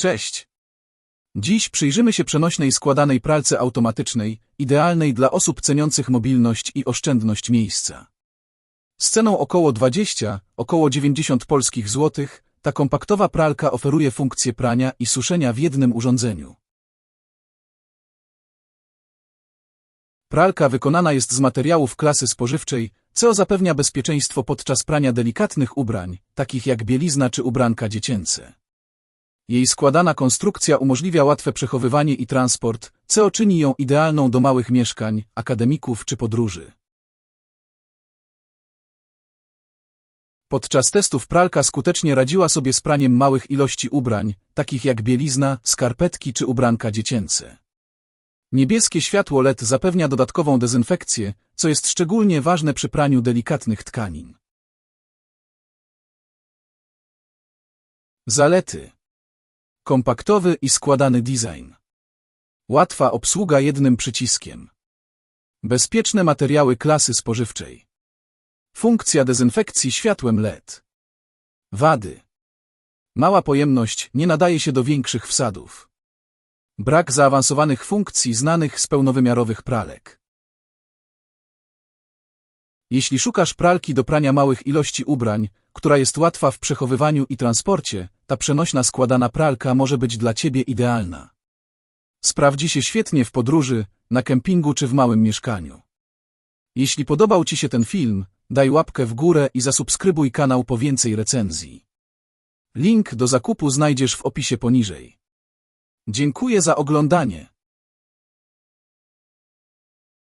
Cześć! Dziś przyjrzymy się przenośnej składanej pralce automatycznej, idealnej dla osób ceniących mobilność i oszczędność miejsca. Z ceną około 20, około 90 polskich złotych, ta kompaktowa pralka oferuje funkcję prania i suszenia w jednym urządzeniu. Pralka wykonana jest z materiałów klasy spożywczej, co zapewnia bezpieczeństwo podczas prania delikatnych ubrań, takich jak bielizna czy ubranka dziecięce. Jej składana konstrukcja umożliwia łatwe przechowywanie i transport, co czyni ją idealną do małych mieszkań, akademików czy podróży. Podczas testów pralka skutecznie radziła sobie z praniem małych ilości ubrań, takich jak bielizna, skarpetki czy ubranka dziecięce. Niebieskie światło LED zapewnia dodatkową dezynfekcję, co jest szczególnie ważne przy praniu delikatnych tkanin. Zalety Kompaktowy i składany design. Łatwa obsługa jednym przyciskiem. Bezpieczne materiały klasy spożywczej. Funkcja dezynfekcji światłem LED. Wady. Mała pojemność nie nadaje się do większych wsadów. Brak zaawansowanych funkcji znanych z pełnowymiarowych pralek. Jeśli szukasz pralki do prania małych ilości ubrań, która jest łatwa w przechowywaniu i transporcie, ta przenośna składana pralka może być dla Ciebie idealna. Sprawdzi się świetnie w podróży, na kempingu czy w małym mieszkaniu. Jeśli podobał Ci się ten film, daj łapkę w górę i zasubskrybuj kanał po więcej recenzji. Link do zakupu znajdziesz w opisie poniżej. Dziękuję za oglądanie.